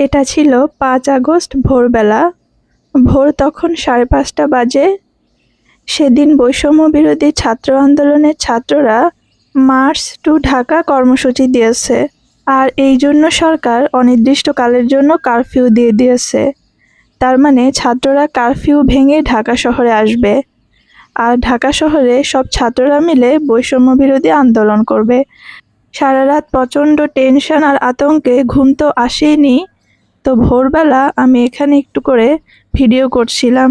এটা ছিল পাঁচ আগস্ট ভোরবেলা। ভোর তখন সাড়ে পাঁচটা বাজে। সেদিন বৈষম্য বিরোধী ছাত্র আন্দোলনের ছাত্ররা মার্চ টু ঢাকা কর্মসূচি দিয়েছে আর এই জন্য সরকার অনির্দিষ্টকালের জন্য কারফিউ দিয়ে দিয়েছে। তার মানে ছাত্ররা কারফিউ ভেঙে ঢাকা শহরে আসবে। আর ঢাকা শহরে সব ছাত্ররা মিলে বৈষম্য বিরোধী আন্দোলন করবে। সারা রাত প্রচণ্ড টেনশন আর আতঙ্কে ঘুম তো আসেনি তো ভোরবেলা আমি এখানে একটু করে ভিডিও করছিলাম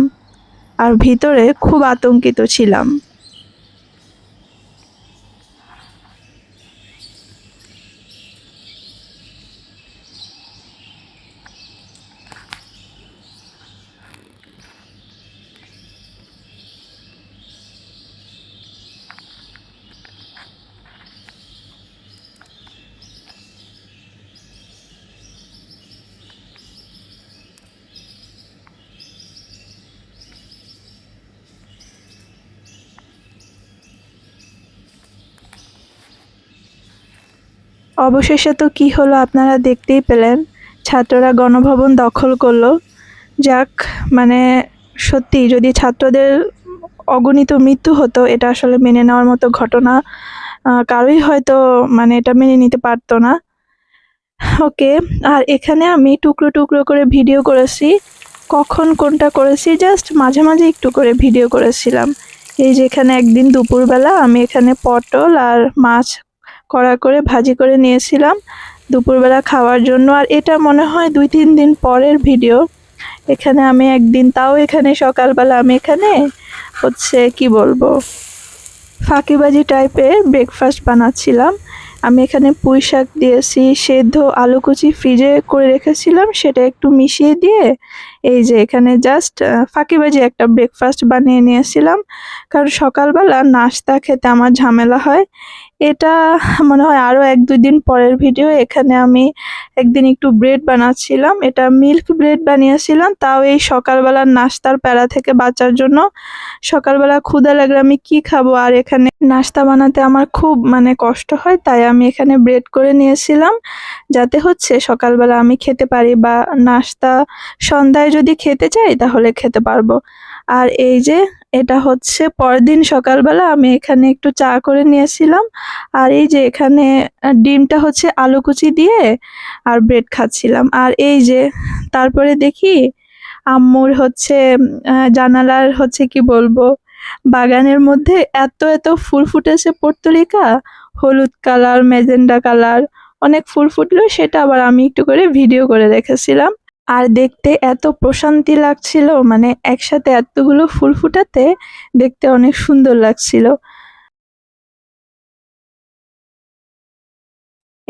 আর ভিতরে খুব আতঙ্কিত ছিলাম। অবশেষে তো কি হলো আপনারা দেখতেই পেলেন। ছাত্ররা গণভবন দখল করল। যাক মানে সত্যি যদি ছাত্রদের অগণিত মৃত্যু হতো, এটা আসলে মেনে নেওয়ার মতো ঘটনা কারোই হয়তো মানে এটা মেনে নিতে পারতো না। ওকে, আর এখানে আমি টুকরো টুকরো করে ভিডিও করেছি। কখন কোনটা করেছি, জাস্ট মাঝে মাঝে একটু করে ভিডিও করেছিলাম। এই যে এখানে একদিন দুপুরবেলা আমি এখানে পটল আর মাছ কড়া করে ভাজি করে নিয়েছিলাম দুপুরবেলা খাওয়ার জন্য। আর এটা মনে হয় দুই তিন দিন পরের ভিডিও। এখানে আমি একদিন, তাও এখানে সকালবেলা আমি এখানে হচ্ছে কি বলব, ফাঁকিবাজি টাইপের ব্রেকফাস্ট বানাচ্ছিলাম। আমি এখানে পুঁই শাক দিয়েছি, সেদ্ধ আলু কুচি ফ্রিজে করে রেখেছিলাম, সেটা একটু মিশিয়ে দিয়ে এই যে এখানে জাস্ট ফাঁকিবাজি একটা ব্রেকফাস্ট বানিয়ে নিয়েছিলাম। কারণ সকালবেলা নাস্তা খেতে আমার ঝামেলা হয়। এটা মনে হয় আরও এক দুই দিন পরের ভিডিও এখানে আমি একদিন একটু ব্রেড বানাচ্ছিলাম। এটা মিল্ক ব্রেড বানিয়েছিলাম। তাও এই সকালবেলার নাস্তার প্যারা থেকে বাঁচার জন্য সকালবেলা ক্ষুদা লাগলে আমি কি খাব? আর এখানে নাস্তা বানাতে আমার খুব মানে কষ্ট হয়, তাই আমি এখানে ব্রেড করে নিয়েছিলাম। যাতে হচ্ছে সকালবেলা আমি খেতে পারি বা নাস্তা সন্ধ্যায় যদি খেতে চাই, তাহলে খেতে পারব। আর এই যে, এটা হচ্ছে পরের দিন সকালবেলা আমি এখানে একটু চা করে নিয়েছিলাম। আর এই যে, এখানে ডিমটা হচ্ছে আলু কুচি দিয়ে, আর ব্রেড খাচ্ছিলাম। আর এই যে, তারপরে দেখি আম্মুর হচ্ছে জানালার হচ্ছে কি বলব, বাগানের মধ্যে এত এত ফুল ফুটেছে পর্তুলিকা, হলুদ কালার মেজেন্ডা কালার, অনেক ফুল ফুটলো, সেটা আবার আমি একটু করে ভিডিও করে রেখেছিলাম। আর দেখতে এত প্রশান্তি লাগছিল মানে একসাথে এতগুলো ফুল ফুটাতে দেখতে অনেক সুন্দর লাগছিল।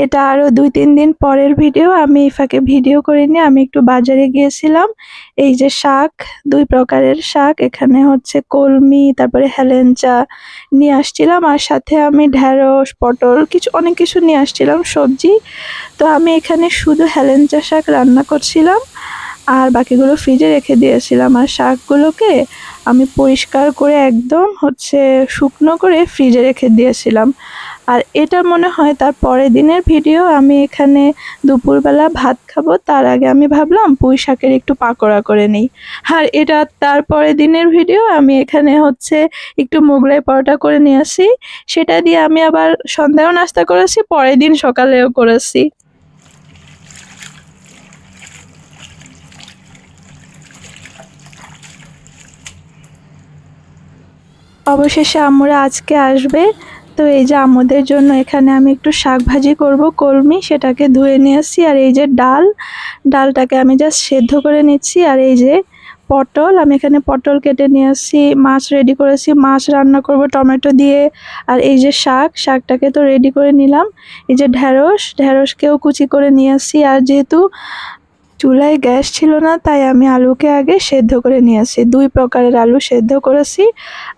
এটা আরও দুই, তিন দিন পরের ভিডিও আমি ফাঁকে ভিডিও করিনি আমি একটু বাজারে গিয়েছিলাম। এই যে শাক, দুই প্রকারের শাক, এখানে হচ্ছে কলমি, তারপরে হেলেঞ্চা নিয়ে আসছিলাম, আর সাথে আমি ঢেঁড়স, পটল, কিছু, অনেক কিছু নিয়ে আসছিলাম, সবজি। তো আমি এখানে শুধু হেলেঞ্চা শাক রান্না করছিলাম, আর বাকিগুলো ফ্রিজে রেখে দিয়েছিলাম। আর শাকগুলোকে আমি পরিষ্কার করে একদম হচ্ছে শুকনো করে ফ্রিজে রেখে দিয়েছিলাম। আর এটা মনে হয় তার পরের দিনের ভিডিও, আমি এখানে দুপুরবেলা ভাত খাব, তার আগে আমি ভাবলাম পুঁই শাকের একটু পাকোড়া করে নিই। আর এটা তার পরের দিনের ভিডিও, আমি এখানে হচ্ছে একটু মোগলাই পরোটা করে নিয়ে আসি। সেটা দিয়ে আমি আবার সন্ধ্যাও নাস্তা করেছি, পরের দিন সকালেও করেছি। অবশেষে আম্মুরা আজকে আসবে। তো এই যে আমাদের জন্য এখানে আমি একটু শাক ভাজি করব, কলমি সেটাকে ধুয়ে নিয়েছি আর এই যে ডাল, ডালটাকে আমি জাস্ট সেদ্ধ করে নিচ্ছি, আর এই যে পটল, আমি এখানে পটল কেটে নিয়ে আসছি, মাছ রেডি করেছি, মাছ রান্না করব টমেটো দিয়ে, আর এই যে শাক, শাকটাকে তো রেডি করে নিলাম, এই যে ঢ্যাঁড়স ঢ্যাঁড়সকেও কুচি করে নিয়ে আসছি, আর যেহেতু চুলায় গ্যাস ছিল না, তাই আমি আলুকে আগে সেদ্ধ করে নিয়ে আসি। দুই প্রকারের আলু সেদ্ধ করেছি।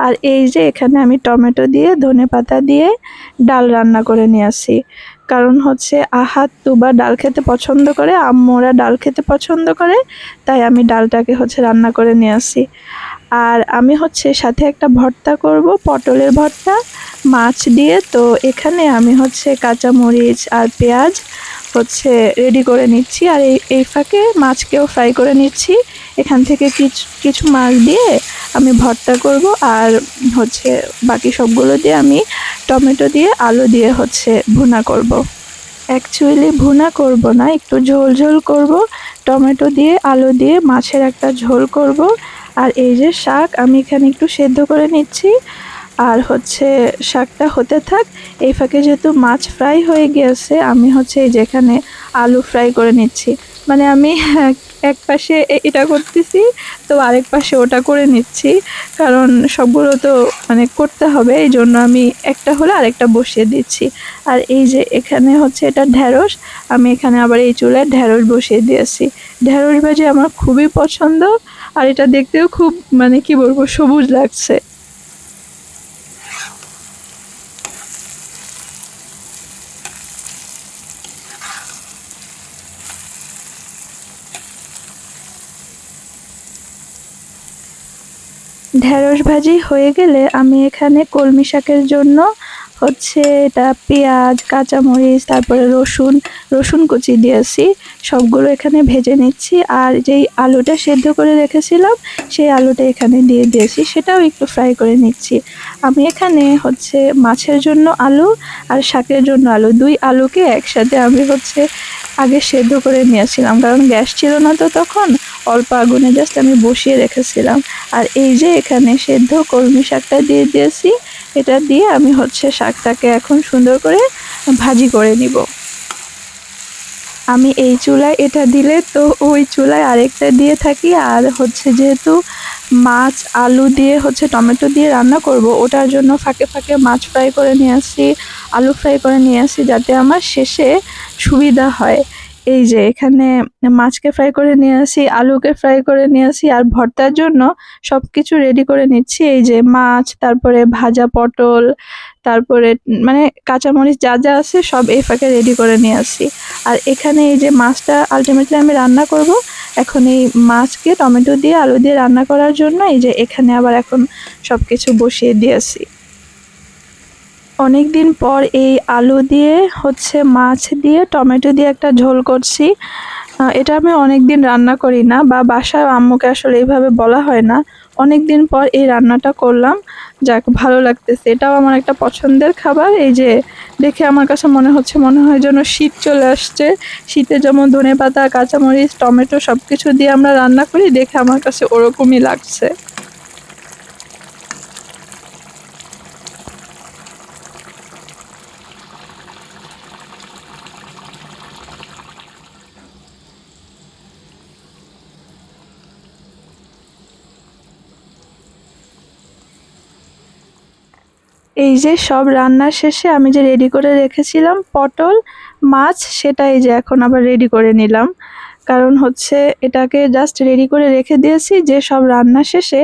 আর এই যে এখানে আমি টমেটো দিয়ে, ধনে পাতা দিয়ে ডাল রান্না করে নিয়ে আসি। কারণ হচ্ছে আহাত তুবা ডাল খেতে পছন্দ করে, আম্মুরা ডাল খেতে পছন্দ করে, তাই আমি ডালটাকে হচ্ছে রান্না করে নিয়ে আসি। আর আমি হচ্ছে সাথে একটা ভর্তা করব, পটলের ভর্তা, মাছ দিয়ে। তো এখানে আমি হচ্ছে কাঁচামরিচ আর পেঁয়াজ হচ্ছে রেডি করে নিচ্ছি। আর এই এই ফাঁকে মাছকেও ফ্রাই করে নিচ্ছি। এখান থেকে কিছু কিছু মাছ দিয়ে আমি ভর্তা করব আর হচ্ছে বাকি সবগুলো দিয়ে আমি টমেটো দিয়ে, আলু দিয়ে হচ্ছে ভুনা করব। অ্যাকচুয়ালি ভুনা করব না, একটু ঝোল ঝোল করব। টমেটো দিয়ে, আলু দিয়ে মাছের একটা ঝোল করব। আর এই যে শাক আমি এখানে একটু সেদ্ধ করে নিচ্ছি। আর হচ্ছে শাকটা হতে থাক, এই ফাঁকে যেহেতু মাছ ফ্রাই হয়ে গিয়েছে আমি হচ্ছে যেখানে আলু ফ্রাই করে নিচ্ছি। মানে আমি এক পাশে এটা করতেছি, তো আরেক পাশে ওটা করে নিচ্ছি, কারণ সবগুলো তো মানে করতে হবে, এই জন্য আমি একটা হলে আরেকটা বসিয়ে দিচ্ছি। আর এই যে এখানে হচ্ছে এটা ঢ্যাঁড়স আমি এখানে আবার এই চুলায় ঢ্যাঁড়স বসিয়ে দিয়েছি। ঢ্যাঁড়স ভাজি আমার খুবই পছন্দ, আর এটা দেখতেও খুব মানে কি বলব, সবুজ লাগছে। ঢেঁড়স ভাজি হয়ে গেলে আমি এখানে কলমি শাকের জন্য হচ্ছে এটা পেঁয়াজ, কাঁচামরিচ, তারপরে রসুন রসুন কুচি দিয়েছি। সবগুলো এখানে ভেজে নিচ্ছি। আর যেই আলুটা সেদ্ধ করে রেখেছিলাম, সেই আলুটা এখানে দিয়ে দিয়েছি। সেটাও একটু ফ্রাই করে নিচ্ছি। আমি এখানে হচ্ছে মাছের জন্য আলু আর শাকের জন্য আলু। দুই আলুকে একসাথে আমি হচ্ছে আগে সেদ্ধ করে নিয়েছিলাম। কারণ গ্যাস ছিল না তো তখন। অল্প আগুনে জাস্ট আমি বসিয়ে রেখেছিলাম। আর এই যে এখানে সেদ্ধ কলমি শাকটা দিয়ে দিয়েছি, এটা দিয়ে আমি হচ্ছে শাকটাকে এখন সুন্দর করে ভাজি করে নিব। আমি এই চুলায় এটা দিলে তো ওই চুলায় আরেকটা দিয়ে থাকি, আর হচ্ছে যেহেতু মাছ, আলু দিয়ে হচ্ছে টমেটো দিয়ে রান্না করব, ওটার জন্য ফাঁকে ফাঁকে মাছ ফ্রাই করে নিয়ে আসি, আলু ফ্রাই করে নিয়ে আসি যাতে আমার শেষে সুবিধা হয়। এই যে এখানে মাছকে ফ্রাই করে নিয়ে আসি, আলুকে ফ্রাই করে নিয়ে আসি আর ভর্তার জন্য সব কিছু রেডি করে নিচ্ছি। এই যে মাছ, তারপরে ভাজা পটল, তারপরে মানে কাঁচামরিচ যা যা আছে সব এই ফাঁকে রেডি করে নিয়ে আসি। আর এখানে এই যে মাছটা আলটিমেটলি আমি রান্না করব। এখন এই মাছকে টমেটো দিয়ে, আলু দিয়ে রান্না করার জন্য এই যে এখানে আবার এখন সব কিছু বসিয়ে দিয়েছি অনেক দিন পর এই আলু দিয়ে, হচ্ছে মাছ দিয়ে, টমেটো দিয়ে একটা ঝোল করছি। এটা আমি অনেক দিন রান্না করি না বা বাসায় আম্মুকে আসলে এইভাবে বলা হয় না। অনেক দিন পর এই রান্নাটা করলাম। যাক, ভালো লাগতেছে। এটাও আমার একটা পছন্দের খাবার। এই যে দেখে আমার কাছে মনে হচ্ছে, মনে হয় যেন শীত চলে আসছে। শীতে যেমন ধনে পাতা কাঁচামরিচ, টমেটো সব কিছু দিয়ে আমরা রান্না করি, দেখে আমার কাছে ওরকমই লাগছে। এই যে সব রান্নার শেষে আমি যে রেডি করে রেখেছিলাম পটল, মাছ, সেটা এই যে এখন আবার রেডি করে নিলাম। কারণ হচ্ছে এটাকে জাস্ট রেডি করে রেখে দিয়েছি যে সব রান্না শেষে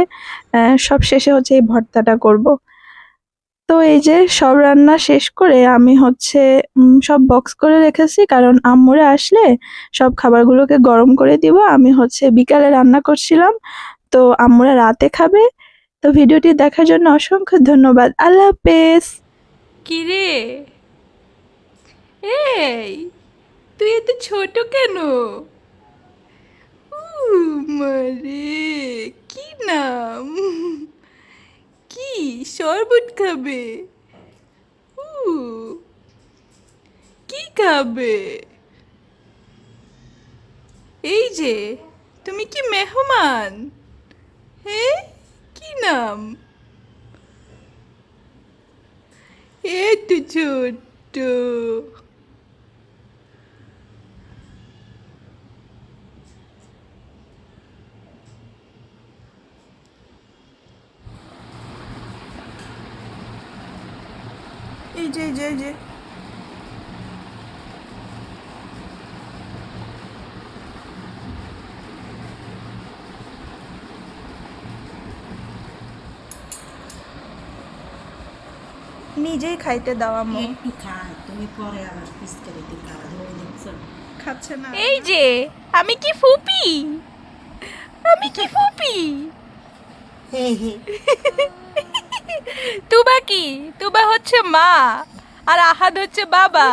সব শেষে হচ্ছে এই ভর্তাটা করব। তো এই যে সব রান্না শেষ করে আমি হচ্ছে সব বক্স করে রেখেছি। কারণ আম্মুরা আসলে সব খাবারগুলোকে গরম করে দিব। আমি হচ্ছে বিকালে রান্না করছিলাম। তো আম্মুরা রাতে খাবে তো ভিডিওটি দেখার জন্য অসংখ্য ধন্যবাদ। আল্লাহ হাফেজ। কিরে? এই, তুই এত ছোট কেন? মারে কি নাম? কি শরবত খাবে? কি খাবে? এই যে, তুমি কি মেহমান? নাম এত ছোট্ট এই যে এই যে এই যে নিজেই খাইতে দাও আম্মু একটু খা তুমি পরে আবার পিস্কারি দিয়ে খাওয়া ধরে খাচ্ছে না। এই যে আমি কি ফুপি? আমি কি ফুপি? তুবা কি? তুবা হচ্ছে মা আর আহাদ হচ্ছে বাবা।